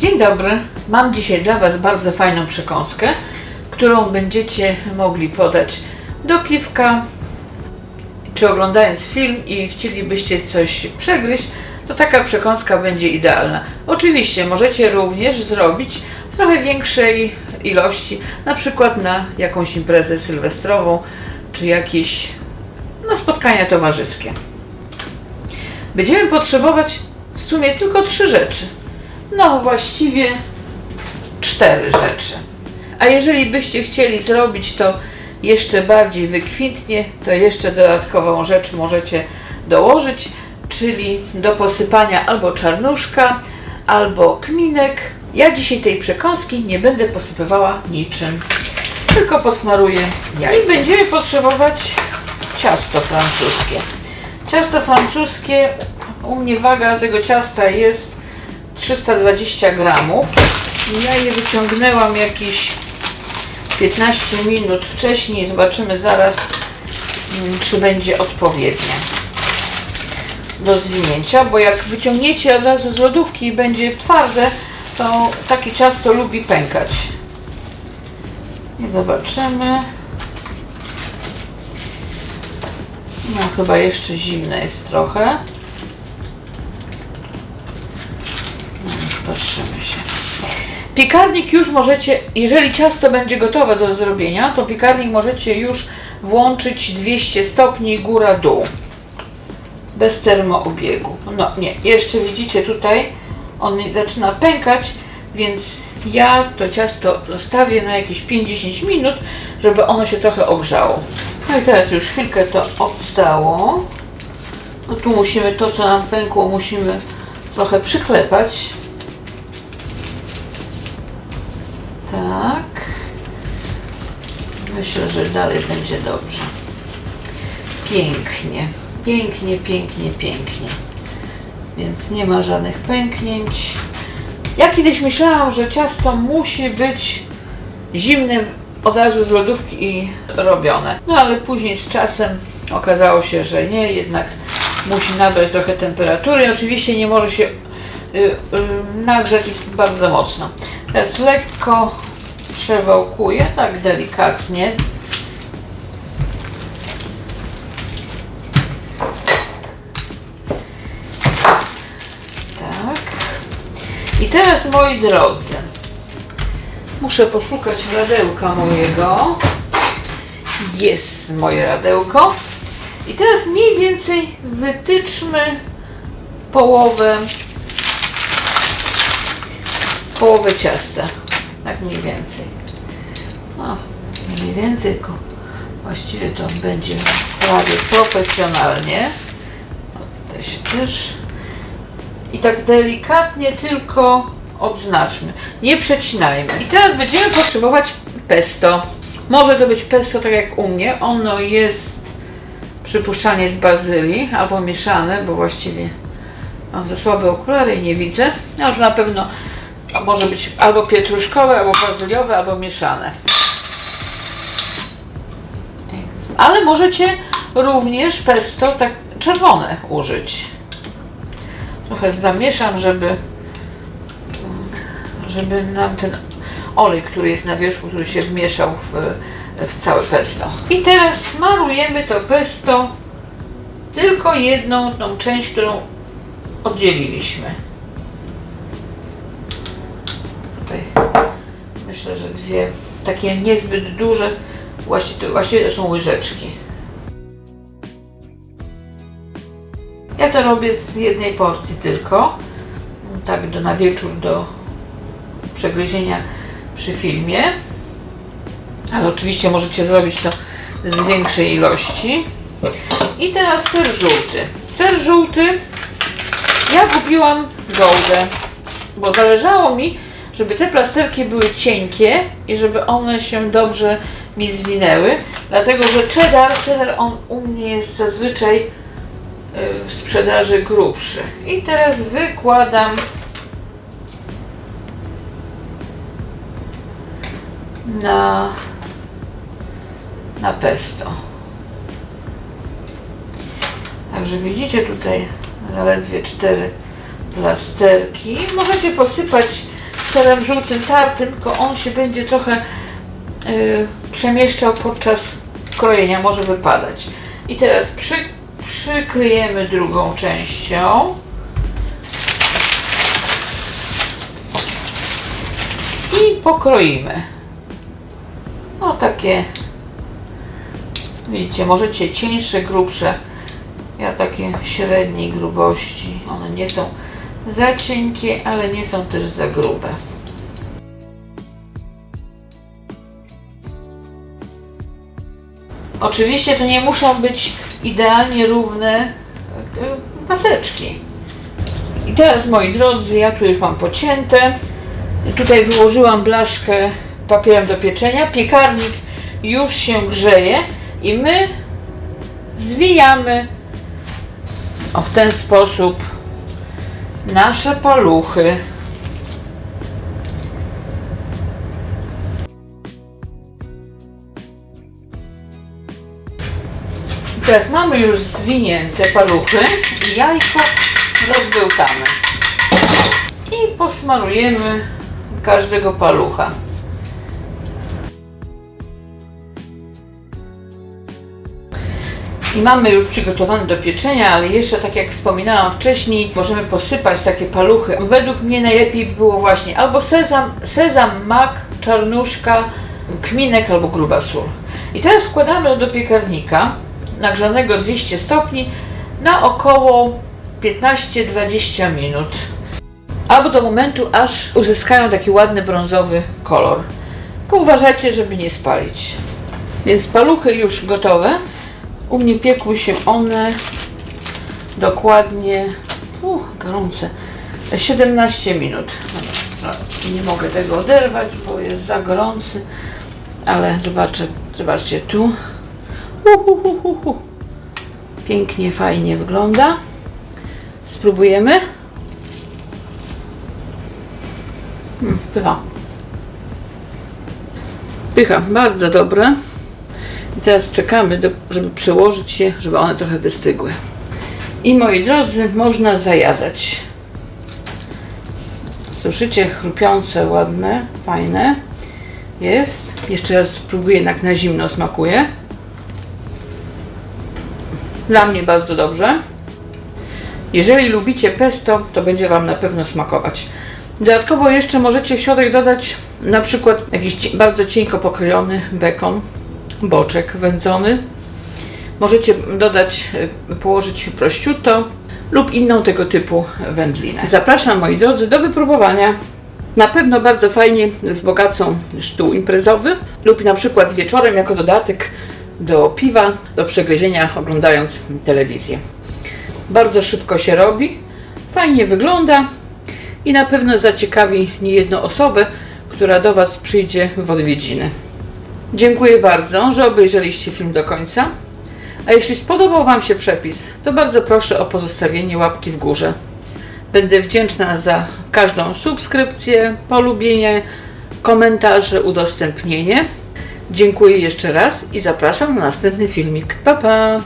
Dzień dobry. Mam dzisiaj dla Was bardzo fajną przekąskę, którą będziecie mogli podać do piwka, czy oglądając film i chcielibyście coś przegryźć, to taka przekąska będzie idealna. Oczywiście możecie również zrobić w trochę większej ilości, na przykład na jakąś imprezę sylwestrową, czy jakieś no, spotkania towarzyskie. Będziemy potrzebować w sumie tylko trzy rzeczy. No, właściwie cztery rzeczy. A jeżeli byście chcieli zrobić to jeszcze bardziej wykwintnie, to jeszcze dodatkową rzecz możecie dołożyć, czyli do posypania albo czarnuszka, albo kminek. Ja dzisiaj tej przekąski nie będę posypywała niczym, tylko posmaruję jajkiem. I będziemy potrzebować ciasto francuskie. Ciasto francuskie, u mnie waga tego ciasta jest 320 gramów. Ja je wyciągnęłam jakieś 15 minut wcześniej. Zobaczymy zaraz, mm, czy będzie odpowiednie do zwinięcia, bo jak wyciągniecie od razu z lodówki i będzie twarde, to takie ciasto lubi pękać. I zobaczymy. No chyba jeszcze zimne jest trochę. No już patrzymy się. Piekarnik już możecie, jeżeli ciasto będzie gotowe do zrobienia, to piekarnik możecie już włączyć 200 stopni góra-dół. Bez termoobiegu. No nie, jeszcze widzicie tutaj, on zaczyna pękać, więc ja to ciasto zostawię na jakieś 5-10 minut, żeby ono się trochę ogrzało. No i teraz już chwilkę to odstało. No tu musimy to, co nam pękło, musimy trochę przyklepać. Tak. Myślę, że dalej będzie dobrze. Pięknie. Pięknie, pięknie, pięknie. Więc nie ma żadnych pęknięć. Ja kiedyś myślałam, że ciasto musi być zimne od razu z lodówki i robione. No ale później z czasem okazało się, że nie, jednak musi nabrać trochę temperatury. Oczywiście nie może się y, y, bardzo mocno. Teraz lekko przewałkuję, tak delikatnie. Tak. I teraz moi drodzy, muszę poszukać radełka mojego. Jest moje radełko. I teraz mniej więcej wytyczmy połowę połowę ciasta. Tak mniej więcej. No, nie mniej więcej, tylko właściwie to będzie prawie profesjonalnie. Tutaj się też. I tak delikatnie tylko odznaczmy. Nie przecinajmy. I teraz będziemy potrzebować pesto. Może to być pesto tak jak u mnie. Ono jest przypuszczalnie z bazylii albo mieszane, bo właściwie mam za słabe okulary i nie widzę. Ale na pewno może być albo pietruszkowe, albo bazyliowe, albo mieszane. Ale możecie również pesto tak czerwone użyć. Trochę zamieszam, żeby żeby nam ten olej, który jest na wierzchu, który się wmieszał w, w całe pesto. I teraz smarujemy to pesto tylko jedną tą część, którą oddzieliliśmy. Tutaj myślę, że dwie takie niezbyt duże, właściwie to, właściwie to są łyżeczki. Ja to robię z jednej porcji tylko, tak do, na wieczór do przegryzienia przy filmie. Ale oczywiście możecie zrobić to z większej ilości. I teraz ser żółty. Ser żółty ja kupiłam Goldę, bo zależało mi, żeby te plasterki były cienkie i żeby one się dobrze mi zwinęły, dlatego że cheddar, cheddar on u mnie jest zazwyczaj y, w sprzedaży grubszy. I teraz wykładam na, na pesto. Także widzicie tutaj zaledwie cztery plasterki. Możecie posypać serem żółtym tartym, tylko on się będzie trochę y, przemieszczał podczas krojenia, może wypadać. I teraz przy, przykryjemy drugą częścią. I pokroimy. No takie, widzicie, możecie cieńsze, grubsze. Ja takie średniej grubości. One nie są za cienkie, ale nie są też za grube. Oczywiście to nie muszą być idealnie równe e, paseczki. I teraz moi drodzy, ja tu już mam pocięte. Tutaj wyłożyłam blaszkę papierem do pieczenia. Piekarnik już się grzeje i my zwijamy o w ten sposób nasze paluchy. Teraz mamy już zwinięte paluchy i jajko rozbełtamy. I posmarujemy każdego palucha. Mamy już przygotowany do pieczenia, ale jeszcze tak jak wspominałam wcześniej, możemy posypać takie paluchy. Według mnie najlepiej by było właśnie albo sezam, sezam, mak, czarnuszka, kminek albo gruba sól. I teraz wkładamy do piekarnika nagrzanego 200 stopni na około 15-20 minut. Albo do momentu, aż uzyskają taki ładny brązowy kolor. Tylko uważajcie, żeby nie spalić. Więc paluchy już gotowe. U mnie piekły się one dokładnie, gorące, 17 minut. Nie mogę tego oderwać, bo jest za gorący, ale zobaczę, zobaczcie tu. Uh, uh, uh, uh, uh. Pięknie, fajnie wygląda. Spróbujemy. Hmm, pycha. Pycha, bardzo dobre. I teraz czekamy, do, żeby przełożyć się, żeby one trochę wystygły. I moi drodzy, można zajadać. Słyszycie, chrupiące, ładne, fajne. Jest. Jeszcze raz spróbuję, jak na zimno smakuje. Dla mnie bardzo dobrze. Jeżeli lubicie pesto, to będzie Wam na pewno smakować. Dodatkowo jeszcze możecie w środek dodać na przykład jakiś bardzo cienko pokrojony bekon, boczek wędzony. Możecie dodać, y, położyć prosciutto lub inną tego typu wędlinę. Zapraszam moi drodzy do wypróbowania. Na pewno bardzo fajnie wzbogacą stół imprezowy lub na przykład wieczorem jako dodatek do piwa, do przegryzienia oglądając telewizję. Bardzo szybko się robi, fajnie wygląda i na pewno zaciekawi niejedną osobę, która do Was przyjdzie w odwiedziny. Dziękuję bardzo, że obejrzeliście film do końca. A jeśli spodobał Wam się przepis, to bardzo proszę o pozostawienie łapki w górze. Będę wdzięczna za każdą subskrypcję, polubienie, komentarze, udostępnienie. Dziękuję jeszcze raz i zapraszam na następny filmik. Pa pa!